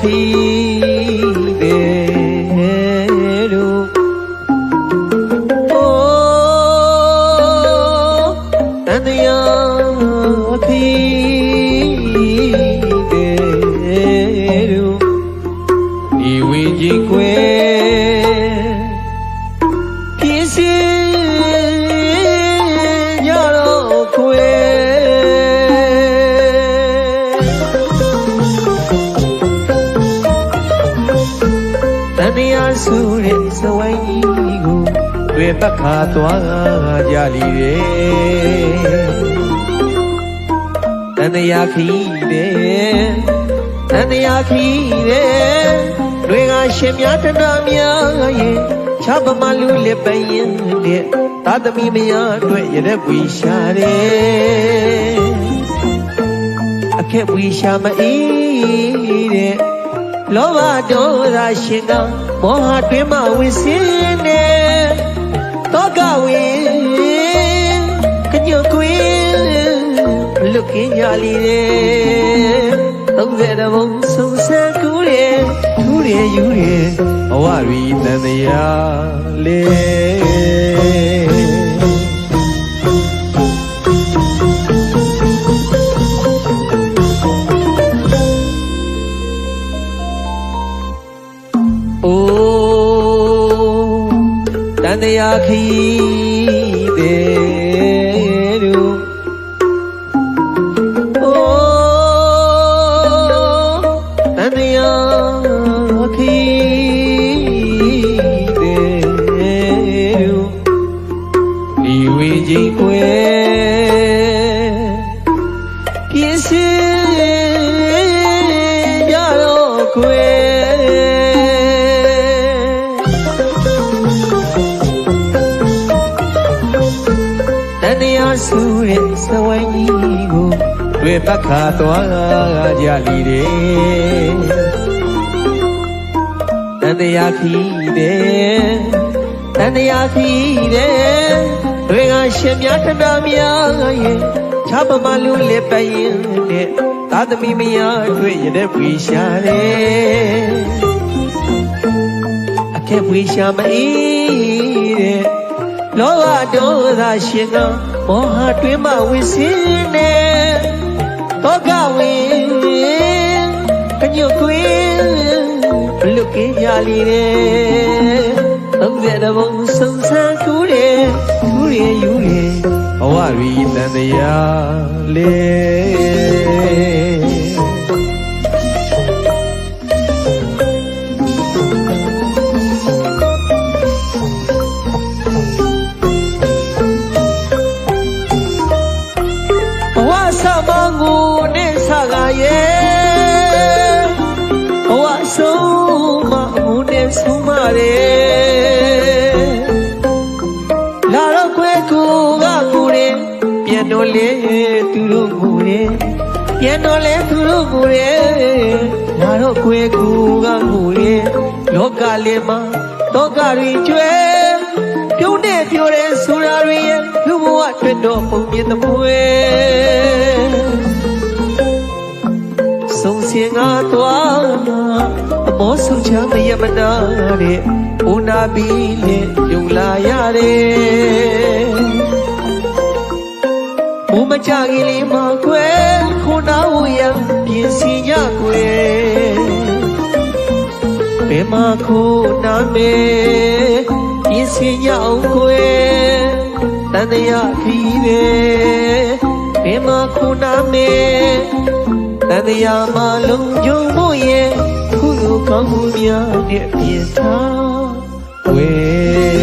ခီးတယ်တို့အိုးတန်တရား န်တရားစုတဲ့စဝိုင်းကြီးကိုတွေ့ပခါသွားကြလီတယ်တန်တရားခီးတယ်တန်တရားခီးတယ်တွေကရှင်များတနာများရဲ့ချပမလူလက်ပရင်တဲ့သာသမီမယားအတွက်ရတဲ့ဝီရှာတယ်အခက်ဝီရှာမအေးတဲ့ လောဘဒေါသရှင်ကမောဟတွင်မှဝင်စင်းနေတောကဝင်ကညွကွင်းလုကင်းကြလီတဲ့ န်တရားခီးတယ်တို့အိုးတန်တရားခီးတယ်တို့ဒီဝေကြီးကွယ်ပြင်းစင်ကြတော့ကွ ယ်တန်တရားစုတဲ့စဝိုင်းကြီးကိုတွေ့ပခါသွားကြလီတယ်တန်တရားခီးတယ်တန်တရားခီးတယ်တွေကရှင်များတနာများရဲ့ချပမလူလက်ပရင်တဲ့သာသမီမယားတွေ့ရတဲ့ဝီရှာတယ်အခက်ဝီရှာမအေးတဲ့ လောဘဒေါသရှင်ကမောဟတွင်မှဝင်စင်းနေတောကဝင်ကညွတ်ကွင်းဘလုကေးကြလီတဲ့သုံးတဲ့တဘုံဆုံးဆန်းကူတဲ့ကူရဲ့ယူတဲ့ဘဝရီတန်တရားလေ ဆကရဲ့ဘဝဆုံးမငူနဲ့ဆုံးမရဲ့လာတော့ခွဲကူကကူတယ်ပြန်တော့လေသူတို့ကူတယ်ပြန်တော့လေသူတို့ကူတယ်လာတော့ခွဲကူကကူတယ်လောကလေးမှာတောကတွေကျွဲပြုံးတဲ့ပြောတဲ့ဆိုတာတွေရဲ့လူဘဝအတွက်တော့ပုံမြင်သမွေဆုံး င်ငါသွားအမောဆုံးချမရမနာတဲ့ဦးနာဘီနဲ့ယုံလာရတယ်ဘုမကြကြီးလေးမှာကွယ်ခုနာဝရပြင်စီညကွယ်ဘယ်မှာခုနာမေပြင်စီညအောင်ကွယ်တန်တရားခီးတယ်ဘယ်မှာခုနာမေ တန်တရားမှာလုံးကြုံဖို့ရဲ့ခုလိုကောင်းမှုများနဲ့ပြင်ထားဝဲ